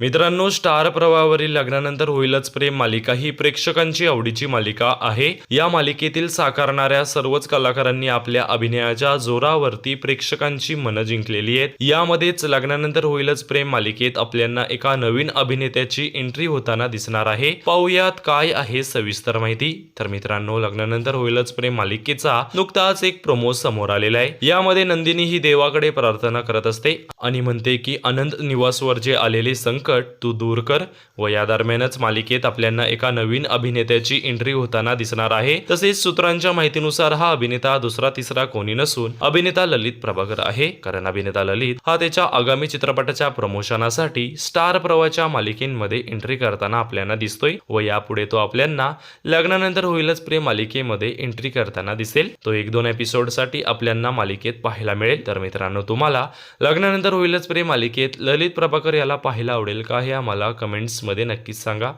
मित्रांनो स्टार प्रवाहावरील लग्नानंतर होईलच प्रेम मालिका ही प्रेक्षकांची आवडीची मालिका आहे. या मालिकेतील साकारणाऱ्या सर्वच कलाकारांनी आपल्या अभिनयाच्या जोरावरती प्रेक्षकांची मनं जिंकलेली आहेत. यामध्येच लग्नानंतर होईलच प्रेम मालिकेत आपल्याला एका नवीन अभिनेत्याची एंट्री होताना दिसणार आहे. पाहुयात काय आहे सविस्तर माहिती. तर मित्रांनो लग्नानंतर होईलच प्रेम मालिकेचा नुकताच एक प्रोमो समोर आलेला आहे. यामध्ये नंदिनी ही देवाकडे प्रार्थना करत असते आणि म्हणते की अनंत निवासवर जे आलेले संकट तू दूर कर व या दरम्यानच मालिकेत आपल्याला एका नवीन अभिनेत्याची एंट्री होताना दिसणार आहे. तसेच सूत्रांच्या माहितीनुसार हा अभिनेता दुसरा तिसरा कोणी नसून अभिनेता ललित प्रभाकर आहे. कारण अभिनेता ललित हा त्याच्या आगामी चित्रपटाच्या प्रमोशनासाठी स्टार प्रवाच्या मालिकेमध्ये एंट्री करताना आपल्याला दिसतोय व यापुढे तो आपल्याला लग्नानंतर होईलच प्रेम मालिकेमध्ये एंट्री करताना दिसेल. तो एक दोन एपिसोडसाठी आपल्याला मालिकेत पाहायला मिळेल. तर मित्रांनो तुम्हाला लग्नानंतर होईलच प्रेम मालिकेत ललित प्रभाकर याला पाहायला आवडेल. आवडेल का हे आम्हाला कमेंट्समध्ये नक्कीच सांगा.